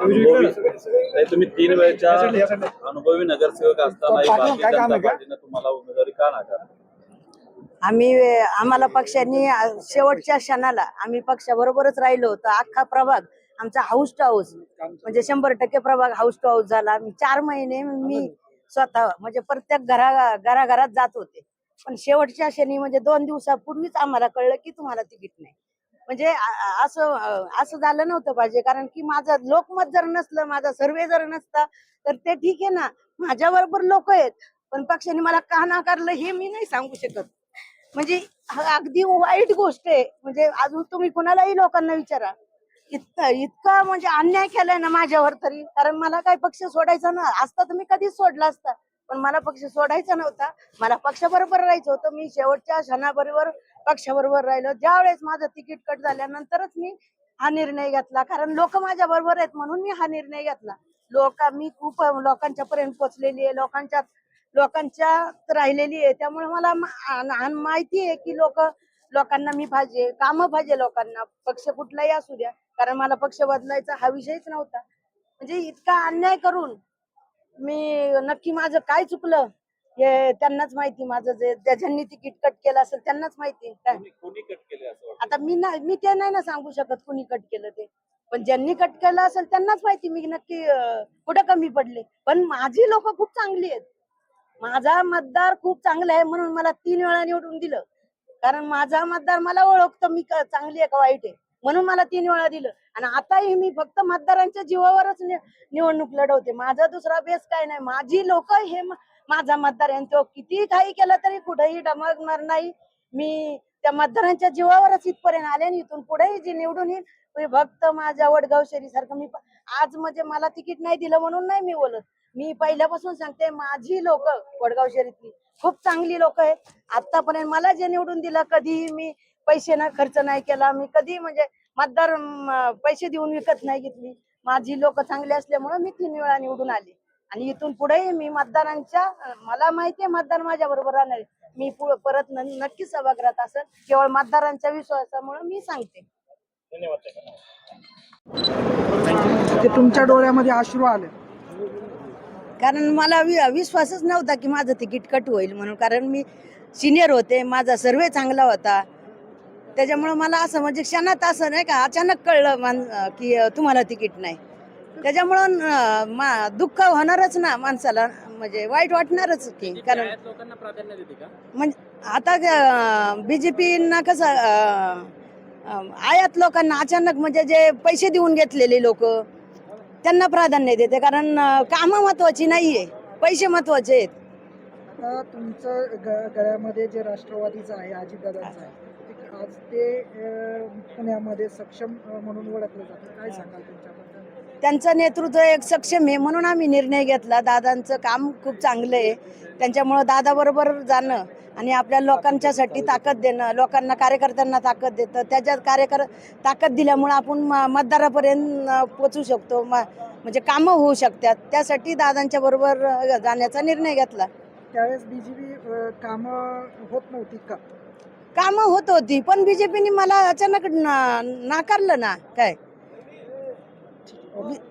अनुभवी नाही, तुम्ही तीन वेळच्या अनुभवी नगरसेवक असताना भारतीय जनता पार्टीनं तुम्हाला उमेदवारी का नाकारली? आम्ही आम्हाला पक्षांनी शेवटच्या क्षणाला आम्ही पक्षाबरोबरच राहिलो होतो. अख्खा प्रभाग आमचा हाऊस टू हाऊस म्हणजे शंभर टक्के प्रभाग हाऊस टू हाऊस झाला. आम्ही चार महिने मी स्वतः म्हणजे प्रत्येक घरा घराघरात जात होते. पण शेवटच्या क्षणी म्हणजे दोन दिवसापूर्वीच आम्हाला कळलं की तुम्हाला तिकीट नाही. म्हणजे असं असं झालं नव्हतं पाहिजे. कारण की माझं लोकमत जर नसलं माझा सर्वे जर नसता तर ते ठीक आहे ना. माझ्या बरोबर लोक आहेत पण पक्षाने मला का नाकारलं हे मी नाही सांगू शकत. म्हणजे अगदी वाईट गोष्ट आहे. म्हणजे अजून तुम्ही कुणालाही लोकांना विचारा. इतकं इतका म्हणजे अन्याय केलाय ना माझ्यावर तरी. कारण मला काय पक्ष सोडायचा ना असता तर मी कधीच सोडला असता. पण मला पक्ष सोडायचा नव्हता. मला पक्षाबरोबर राहायचं होतं. मी शेवटच्या क्षणाबरोबर पक्षाबरोबर राहिलो. ज्यावेळेस माझं तिकीट कट झाल्यानंतरच मी हा निर्णय घेतला. कारण लोक माझ्या बरोबर आहेत म्हणून मी हा निर्णय घेतला. लोक मी खूप लोकांच्या पर्यंत पोचलेली आहे. लोकांच्या लोकांच्यात राहिलेली आहे. त्यामुळे मला माहिती आहे की लोक लोकांना मी पाहिजे. कामं पाहिजे लोकांना. पक्ष कुठलाही असू द्या. कारण मला पक्ष बदलायचा हा विषयच नव्हता. म्हणजे इतका अन्याय करून मी नक्की माझं काय चुकलं? हे त्यांनाच माहिती माझं जे ज्यांनी तिकीट कट केलं असेल त्यांनाच माहिती काय? कोणी कोणी कट केले असं वाटतं? आता मी ना मी ते नाही ना सांगू शकत कुणी कट केलं ते. पण ज्यांनी कट केलं असेल त्यांनाच माहिती. मी नक्की अं, कुठं कमी पडले. पण माझी लोक खूप चांगली आहेत. माझा मतदार खूप चांगला आहे म्हणून मला तीन वेळा निवडून दिलं. कारण माझा मतदार मला ओळखतो. मी क- चांगली आहे का वाईट आहे? म्हणून मला तीन वेळा दिलं. आणि आताही मी फक्त मतदारांच्या जीवावरच नि- निवडणूक लढवते. माझा दुसरा बेस काय नाही. माझी लोक हे म- माझा मतदार आहे आणि तो किती काही केलं तरी कुठेही डमगणार नाही. मी त्या मतदारांच्या जीवावरच इथपर्यंत आले आणि इथून पुढेही जी निवडून येईल भक्त फक्त माझ्या वडगाव शेरी सारखं मी आज म्हणजे मला तिकीट नाही दिलं म्हणून नाही मी बोलत. मी पहिल्यापासून सांगते माझी लोक वडगाव शहरीतली खूप चांगली लोक आहेत. आतापर्यंत मला जे निवडून दिलं कधीही मी पैसे ना खर्च नाही केला. मी कधी म्हणजे मतदार पैसे देऊन विकत नाही घेतली. माझी लोक चांगली असल्यामुळे मी तीन वेळा निवडून आले. आणि इथून पुढेही मी मतदारांच्या मला माहिती आहे मतदार माझ्या बरोबर राहणार. मी पुढे परत न- नक्कीच सभागृहात असेल. केवळ मतदारांच्या विश्वासामुळे मी सांगते. ते तुमच्या डोळ्यामध्ये अश्रू आले. कारण मला वि- विश्वासच नव्हता की माझं तिकीट कट होईल म्हणून. कारण मी सिनियर होते माझा सर्वे चांगला होता. त्याच्यामुळं मला असं म्हणजे क्षणात असं नाही का अचानक कळलं मान की तुम्हाला तिकीट नाही. त्याच्यामुळं अं, मा दुःख होणारच ना माणसाला. म्हणजे वाईट वाटणारच की कारण लोकांना प्राधान्य देते का? म्हणजे आता बीजेपीना कसं अं, अं, आयात लोकांना अचानक म्हणजे जे पैसे देऊन घेतलेले लोक त्यांना प्राधान्य देते. कारण काम महत्वाची नाहीये पैसे महत्त्वाचे आहेत. आता तुमचं ग- गळ्यामध्ये जे राष्ट्रवादीचं आहे अजितदादांचं आहे ते आज ते अं, पुण्यामध्ये सक्षम अं, म्हणून ओळखलं जातं. काय सांगाल त्यांच्याबद्दल त्यांचं नेतृत्व एक सक्षम आहे म्हणून आम्ही निर्णय घेतला. दादांचं काम खूप चांगलं आहे. त्यांच्यामुळं दादाबरोबर जाणं आणि आपल्या लोकांच्यासाठी ताकद देणं लोकांना कार्यकर्त्यांना ताकद देतं. त्याच्यात कार्यकर ताकद दिल्यामुळं आपण म- मतदारापर्यंत पोचू शकतो. म- म्हणजे कामं होऊ शकतात. त्यासाठी दादांच्या बरोबर जाण्याचा निर्णय घेतला. त्यावेळेस बीजेपी कामं होत नव्हती का? कामं होत होती पण बीजेपीने मला अचानक ना- नाकारलं ना काय? Oh.